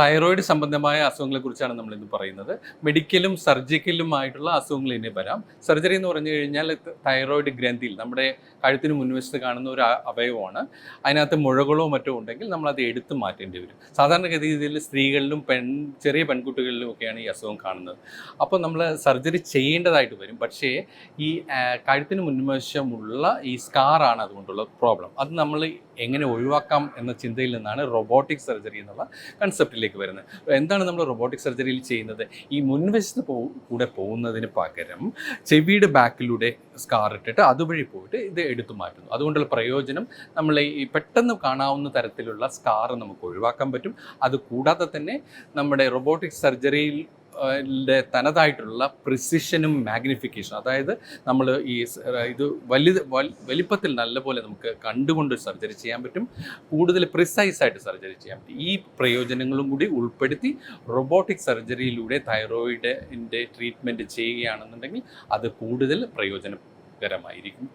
Thyroid സംബന്ധമായ അസുഖങ്ങളെക്കുറിച്ചാണ് നമ്മൾ ഇന്ന് പറയുന്നത്. മെഡിക്കലും സർജിക്കലുമായിട്ടുള്ള അസുഖങ്ങൾ ഇനി വരാം. സർജറി എന്ന് പറഞ്ഞു കഴിഞ്ഞാൽ തൈറോയിഡ് ഗ്രന്ഥിയിൽ നമ്മുടെ കഴുത്തിന് മുൻവശത്ത് കാണുന്ന ഒരു അവയവമാണ്. അതിനകത്ത് മുഴകളോ മറ്റോ ഉണ്ടെങ്കിൽ നമ്മൾ അത് എടുത്തു മാറ്റേണ്ടി വരും. സാധാരണഗതിയിൽ സ്ത്രീകളിലും പെൺ ചെറിയ പെൺകുട്ടികളിലും ഒക്കെയാണ് ഈ അസുഖം കാണുന്നത്. അപ്പോൾ നമ്മൾ സർജറി ചെയ്യേണ്ടതായിട്ട് വരും. പക്ഷേ ഈ കഴുത്തിന് മുൻവശമുള്ള ഈ സ്കാറാണ് അതുകൊണ്ടുള്ള പ്രോബ്ലം. അത് നമ്മൾ എങ്ങനെ ഒഴിവാക്കാം എന്ന ചിന്തയിൽ നിന്നാണ് റോബോട്ടിക് സർജറി എന്നുള്ള കൺസെപ്റ്റിലേക്ക് വരുന്നത്. എന്താണ് നമ്മൾ റൊബോട്ടിക് സർജറിയിൽ ചെയ്യുന്നത്? ഈ മുൻവശത്ത് പോ കൂടെ പോകുന്നതിന് പകരം ചെവിയുടെ ബാക്കിലൂടെ സ്കാർ ഇട്ടിട്ട് അതുവഴി പോയിട്ട് ഇത് എടുത്തു മാറ്റുന്നു. അതുകൊണ്ടുള്ള പ്രയോജനം നമ്മൾ ഈ പെട്ടെന്ന് കാണാവുന്ന തരത്തിലുള്ള സ്കാർ നമുക്ക് ഒഴിവാക്കാൻ പറ്റും. അത് കൂടാതെ തന്നെ നമ്മുടെ റൊബോട്ടിക് സർജറിയിൽ തനതായിട്ടുള്ള പ്രിസിഷനും മാഗ്നിഫിക്കേഷനും അതായത് നമ്മൾ ഈ ഇത് വലുത് വലിപ്പത്തിൽ നല്ലപോലെ നമുക്ക് കണ്ടുകൊണ്ട് സർജറി ചെയ്യാൻ പറ്റും. കൂടുതൽ പ്രിസൈസ് ആയിട്ട് സർജറി ചെയ്യാൻ പറ്റും. ഈ പ്രയോജനങ്ങളും കൂടി ഉൾപ്പെടുത്തി റൊബോട്ടിക് സർജറിയിലൂടെ തൈറോയിഡിന്റെ ട്രീറ്റ്മെന്റ് ചെയ്യുകയാണെന്നുണ്ടെങ്കിൽ അത് കൂടുതൽ പ്രയോജനകരമായിരിക്കും.